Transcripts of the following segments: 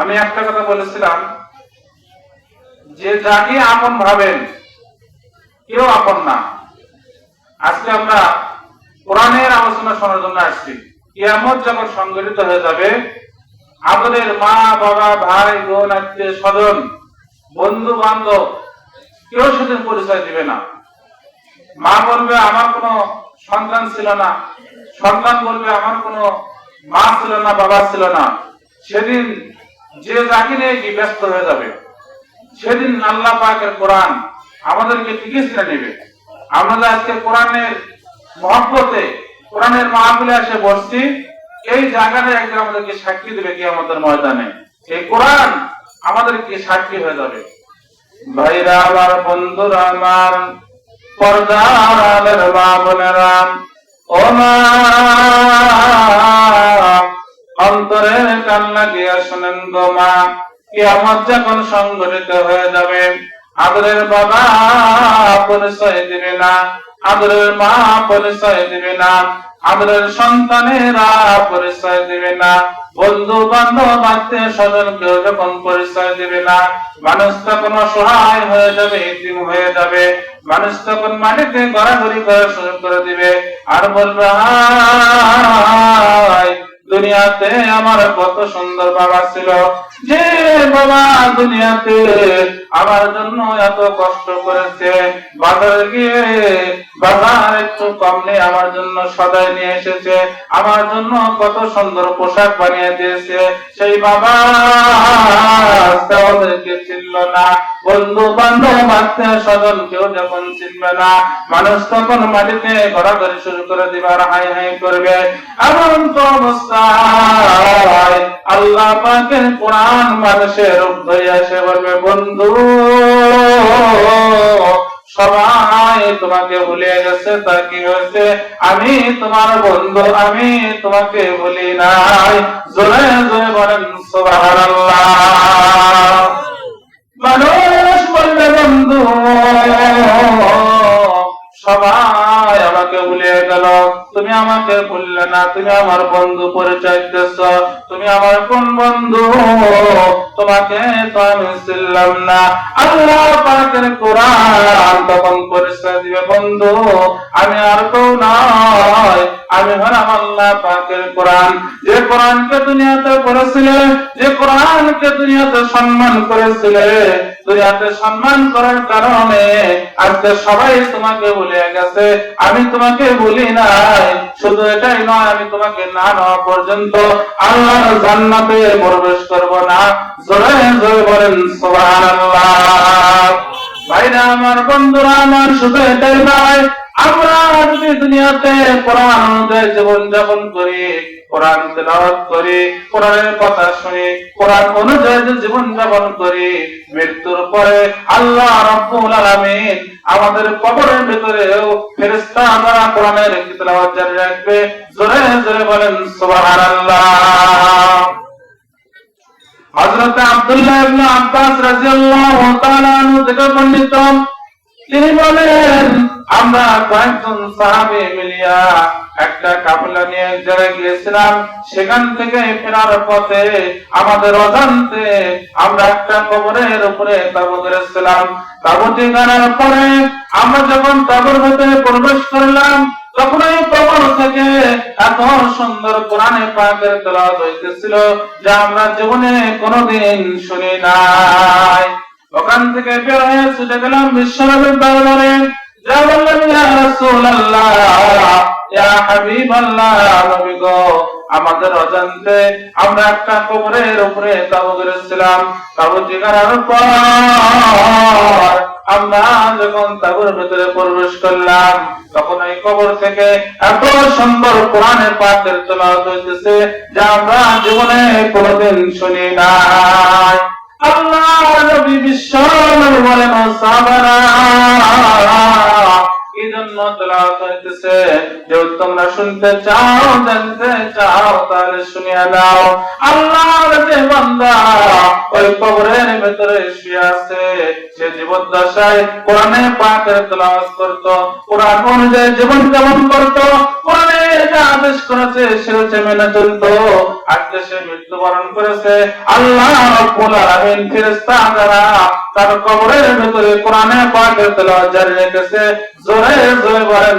আমি একটা কথা বলেছিলাম, যে যাকে আপন ভাবেন, কেউ আপন না। আজকে আমরা কোরআনের আলোচনা শোনার জন্য আসছি। কিয়ামত যখন সংগঠিত হয়ে যাবে, আমাদের মা, বাবা, ভাই, বোন, আত্মীয় স্বজন বন্ধু বান্ধব কেউ সেদিন পরিচয় দিবে না। মা বলবে, আমার কোনো সন্তান ছিল না। সন্তান বলবে, আমার কোনো মা ছিল না, বাবা ছিল না। সেদিন যে যাকে নিয়ে কি ব্যস্ত হয়ে যাবে, সেদিন আল্লাহ পাকের কোরআন আমাদেরকে ছেড়ে নেবে। আমরা আজকে কোরআনের মহব্বতে, কোরআনের মাহফিলে এসে বসছি, এই জায়গাটা একদিন আমাদেরকে সাক্ষী দেবে কি আমাদের ময়দানে। এই কোরআন আমাদেরকে সাক্ষী হয়ে যাবে। ভাইরা আমার বন্ধুরা, আমার পর্দার মা বোনেরা ও অন্তরের কান্না গিয়া শোনেন গো মা, কিয়ামত যখন সংগঠিত হয়ে যাবে, আদরের বাবা পরিচয় দিবে না, আদরের মা পরিচয় দিবে না, আদরের সন্তানেরা পরিচয় দিবে না বন্ধু বান্ধব আত্মীয় স্বজন কেউ যখন পরিচয় দিবে না, মানুষ তখন অসহায় হয়ে যাবে, এতিম হয়ে যাবে, মানুষ তখন মাটিতে গড়াগড়ি করা শুরু করে দিবে, আর বলবে, হায় দুনিয়াতে আমার কত সুন্দর বাবা ছিল। যে বাবা দুনিয়াতে আমার জন্য এত কষ্ট করেছে। বাজারে গিয়ে বাজার একটু কমলে আমার জন্য সদাই নিয়ে এসেছে। আমার জন্য কত সুন্দর পোশাক বানিয়ে দিয়েছে। সেই বাবা আজকে ওদেরকে চিনল না। বন্ধু বান্ধব, আত্মীয় স্বজন, কেউ যখন চিনবে না, মানুষ তখন মাটিতে ঘোরাঘুরি শুরু করে দিবার হাই হাই করবে। এমন তো অবস্থায় আল্লাহ পাকের কোরআন মানুষের রূপ বলবে, বন্ধু, সবাই তোমাকে ভুলে গেছে, তা কি হয়েছে? আমি তোমার বন্ধু, আমি তোমাকে ভুলি নাই। জোরে জোরে বলেন, সুবহানাল্লাহ। বন্ধু সবাই আমাকে গেল। তুমি আমাকে ভুললে না, তুমি আমার বন্ধু পরিচয় তুমি আমার কোন বন্ধু? তোমাকে তো আমি চিনলাম না। আল্লাহ পাকের কোরআন তখন পরিচয় দিবে, বন্ধু, আমি আর কেউ নয়। আমি হলাম আল্লাহ পাকের কোরআন। যে কোরআনকে দুনিয়াতে পড়েছিলে যে কোরআনকে দুনিয়াতে সম্মান করেছিলে সম্মান করার কারণে আজকে সবাই তোমাকে বলে গেছে। আমি তোমাকে বলি নাই। শুধু এটাই নয়, আমি তোমাকে না নেওয়া পর্যন্ত আল্লাহর জান্নাতে প্রবেশ করব না। জোরে জোরে বলেন ভাইরা, আমার বন্ধুরা, আমার শুধু এটাই নয় আমরা যদি দুনিয়াতে কোরআন অনুযায়ী জীবন যাপন করি, কোরআন তেলাওয়াত করি, কোরআনের কথা শুনি, কোরআন অনুযায়ী জীবন যাপন করি, মৃত্যুর পরে আল্লাহ আলামিন আমাদের কবরের ভিতরেও ফেরেশতা দ্বারা কোরআনের তেলাওয়াত জারি রাখবে। জোরে জোরে বলেন, সুবহানাল্লাহ। হযরত আব্দুল্লাহ ইবনে আব্বাস রাদিয়াল্লাহু তাআলা তিনি বলেন আমরা কয়েকজন সাহাবী মিলিয়া একটা কাফেলা নিয়ে এক জায়গায় গিয়েছিলাম, সেখান থেকে ফেরার পথে আমাদের অজান্তে আমরা একটা কবরের উপরে তাবু করেছিলাম তাবুটি গানার পরে আমরা যখন তাবুর ভিতরে প্রবেশ করলাম, তখন এই কবর থেকে এত সুন্দর কোরআনে পাকের তেলাওয়াত হইতেছিল যা আমরা জীবনে কোনোদিন শুনি নাই। ওখান থেকে বের হয়ে ছুটে গেলাম বিশ্বনবীর দরবারে। আমাদের অজান্তে আমরা একটা কবরের উপরে তাবু করেছিলাম। তাবু ঠিকানার পর আমরা যখন তাবুর ভিতরে প্রবেশ করলাম, তখন এই কবর থেকে এত সুন্দর কোরআনের পাঠের তেলাওয়াত হইতেছে যা আমরা জীবনে কোনোদিন শুনি নাই। আল্লাহ নবী বিশ্ব বলেন জন্য তেলাওয়াত যে তোমরা শুনতে চাও জানতে চাও তাহলে শুনিয়া দাও আল্লাহ সে জীবন করত, কোরআনে যা আদেশ করেছে মেনে চলত। আজকে সে মৃত্যুবরণ করেছে। আল্লাহ রাব্বুল তার কবরের ভেতরে কোরআনে পাকের তেলাওয়াত জারি রেখেছে, জোরে জোরে বলেন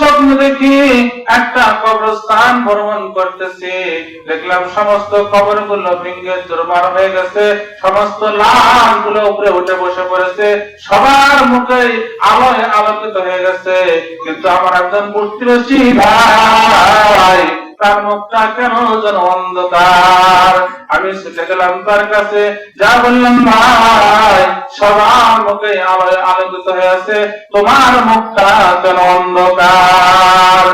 স্বপ্ন দেখি একটা কবরস্থান ভ্রমণ করতেছি। দেখলাম সমস্ত কবরগুলো ভেঙে দুর্বার হয়ে গেছে। সমস্ত লালগুলো উপরে উঠে বসে পড়েছে। সবার মুখে আলোয় আলোকিত হয়ে গেছে। কিন্তু আমার একজন প্রতিবেশী ভাই তার মুখটা কেন যেন অন্ধকার? আমি ছুটে গেলাম তার কাছে, যা বললাম ভাই, সবার মুখে আলোকিত হয়ে আছে, তোমার মুখটা কেন অন্ধকার?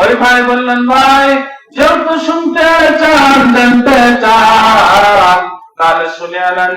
ওই ভাই বললেন, ভাই, যেহেতু শুনতে চান, জানতে চান, তাহলে শুনে আনেন